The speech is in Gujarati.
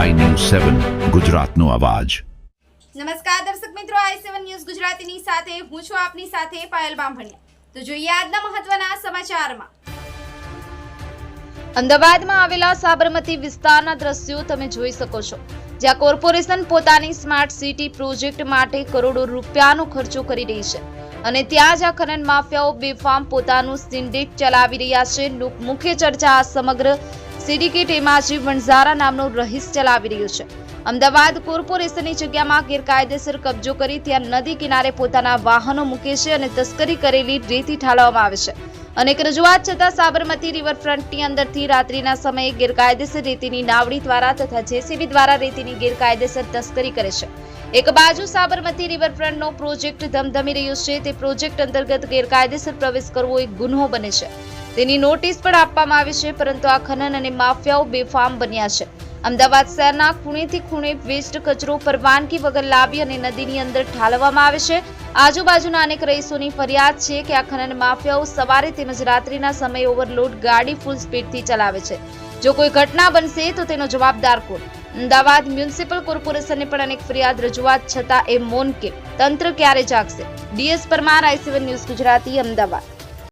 સેવન ગુજરાતનો અવાજ. નમસ્કાર દર્શક મિત્રો આઈ સેવન ન્યૂઝ ગુજરાતીની સાથે હું છું આપની સાથે પાયલ બામભણિયા. તો જોઈએ આજના મહત્વના સમાચારમાં. અમદાવાદમાં આવેલા સાબરમતી વિસ્તારના દ્રશ્યો તમે જોઈ શકો છો જ્યાં કોર્પોરેશન પોતાની સ્માર્ટ સિટી પ્રોજેક્ટ માટે કરોડો રૂપિયાનો ખર્ચો કરી રહી છે. અને ત્યાં જ આ ખનન માફિયાઓ બેફામ પોતાનું સિન્ડિક ચલાવી રહ્યા છે. મુખ્ય ચર્ચા આ સમગ્ર સિન્ડિકેટ એમાજી વણઝારા નામનો રહીશ ચલાવી રહ્યો છે. અમદાવાદ કોર્પોરેશનની જગ્યામાં ગેરકાયદેસર કબજો કરી ત્યાં નદી કિનારે પોતાના વાહનો મૂકે છે અને તસ્કરી કરેલી રેતી ઠાલવવામાં આવે છે. અનેક રજૂઆત છતાં સાબરમતી રિવરફ્રન્ટની અંદરથી રાત્રિના સમયે ગેરકાયદેસર રેતીની નાવડી દ્વારા તથા જેસીબી દ્વારા રેતીની ગેરકાયદેસર તસ્કરી કરે છે. એક બાજુ સાબરમતી રિવરફ્રન્ટનો પ્રોજેક્ટ ધમધમી રહ્યો છે, તે પ્રોજેક્ટ અંતર્ગત ગેરકાયદેસર પ્રવેશ કરવો એક ગુન્હો બને છે. તેની નોટિસ પણ આપવામાં આવી છે, પરંતુ આ ખનન અને માફિયાઓ બેફામ બન્યા છે. અમદાવાદ શહેરના ખૂણેથી ખૂણે વેસ્ટ કચરો પરવાનગી વગર લાવી અને નદીની અંદર ઠાલવવામાં આવે છે. આજુબાજુના અનેક રહીશોની ફરિયાદ છે કે આ ખનન માફિયાઓ સવારે તેમજ રાત્રિના સમયે ઓવરલોડ ગાડી ફૂલ સ્પીડથી ચલાવે છે. જો કોઈ ઘટના બનશે તો તેનો જવાબદાર કોણ? અમદાવાદ મ્યુનિસિપલ કોર્પોરેશનને પણ અનેક ફરિયાદ રજૂઆત છતાં એ મૌન કે? તંત્ર ક્યારે જાગશે? DS Parmar, I seven news Gujarati, Ahmedabad.